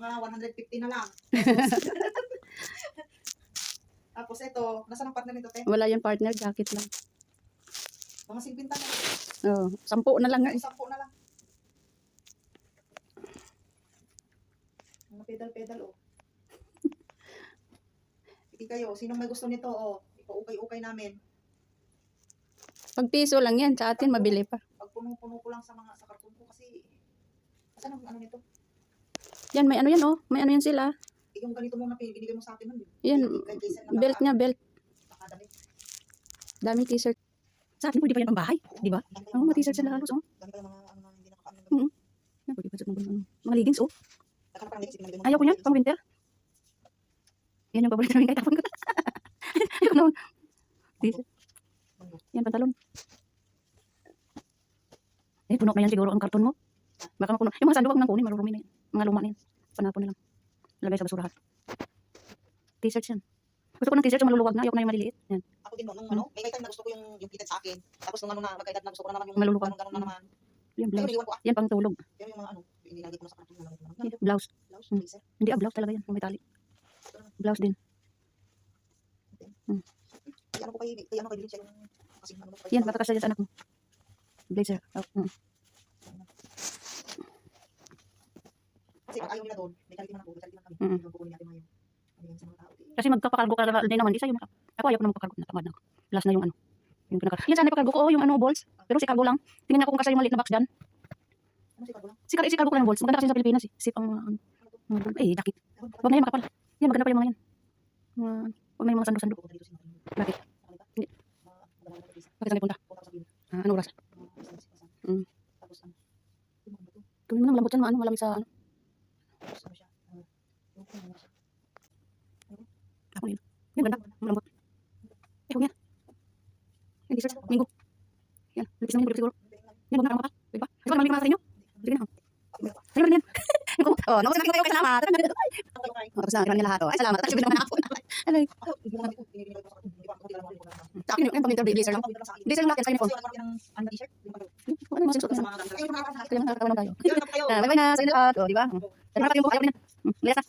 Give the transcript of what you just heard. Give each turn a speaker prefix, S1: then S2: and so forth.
S1: Mga 150 na lang. Tapos ito, nasa ang partner nito, te?
S2: Wala yan partner, jacket lang.
S1: Mga 50 na.
S2: Oh, sampu na lang.
S1: Mga 10 na lang. Mga pedal-pedal, oh. Hindi kayo, sinong may gusto nito, oh. Ipa-ukay-ukay namin.
S2: Pag piso lang yan, sa atin mabili pa.
S1: Pag puno-puno ko lang sa mga sa karton ko kasi Asan ang ano nito?
S2: Yan, may ano yan oh. May ano yan sila.
S1: Eh, Yung ganito muna binigay mo sa akin nun.
S2: Yan,
S1: Jason na
S2: belt niya, belt. Daming t-shirt. Sa atin, pwede pa yan pang bahay. Di ba? Oo, mga t-shirt sila halos oh.
S1: Dami ano hindi nakakaano.
S2: Mm. Yan, pwede pa sa mga, ano, mga leggings oh. Ayaw ko yan, pang winter. Yan yung paborito namin kahit tapon ko. Ayaw naman. T-shirt. Yan, pantalon. Eh, puno na yan siguro ang karton mo. Baka mapuno. Yung mga sando, wag nang kunin, marurumi na yan. Mga luma na yan. Panapon na lang. Lagay sa basurahan. T-shirts yan. Gusto ko ng t-shirt yung maluluwag na, ayoko na yung maliliit. Yan.
S1: Ako din no, nung ano, may time na gusto ko yung yung fitted sa akin. Tapos nung ano na, magkaedad na gusto ko na naman yung
S2: Malulukan.
S1: ganun, na naman.
S2: Yan, blouse.
S1: ko ah.
S2: Yan, pang tulog.
S1: Pero yung mga ano, inilagay ko na sa.
S2: Yan, blouse.
S1: Blouse,
S2: Mm.
S1: blazer.
S2: Hindi, ah, blouse talaga yan. Yung may tali. Blouse din.
S1: Kaya ano ko kay, kay ano kay Dilin siya yung kasi ano
S2: Yan, matakas yan sa anak mo. Blazer. Oh, mm.
S1: Kasi pag ayaw nila doon, may man ako, may man kami.
S2: Mm.
S1: Kukunin natin sa mga tao.
S2: Kasi magkapakargo ka din naman. Di sa'yo maka. Ako ayaw ko na magpakargo. Natamad na ako. Last na yung ano. Yung pinaka. Yan sana ipakargo ko. Oh, yung ano, balls. Pero si cargo lang. Tingnan niya kung kasya yung maliit na box dyan.
S1: Ano si Kagulang?
S2: Si, si cargo ko lang yung balls. Maganda kasi sa Pilipinas eh. Sip ang mga ano. Mga. Eh, dakit. Huwag na yan makapal. Yan, maganda pa yung mga yan. Mga, huwag na yung mga sando-sando. Bakit?
S1: Mga.
S2: Bakit saan punta? Ah, ano oras?
S1: Mga.
S2: Mm.
S1: Tapos ano? Mga.
S2: Tuloy mo na malambot yan. Ano, malamig sa ano.
S1: Tapos ano siya? ah, Yung ano siya?
S2: Ako na yun. Yan, ganda. Malambot. Eh, huwag yan. Yan, dessert. Minggo. Yan, lipis naman yung siguro. Yan, huwag na. Ano ka pa? Pwede pa? Ay, wag, malamig ka sa inyo. Sige na. Sa'yo rin yan. Oh, naku, sabi ko kayo, salamat. Oh, tapos na, niya lahat. Oh, ay, salamat. Tapos yung naman ako. Ano, sa akin, yung pang-winter blazer lang. Blazer lang natin sa uniform. Ano mo sinusuot na? Kaya nga nakakatawan tayo. Ah, bye-bye na sa inyo lahat. Oh, di ba? Ano? Ayaw na. Hmm, na.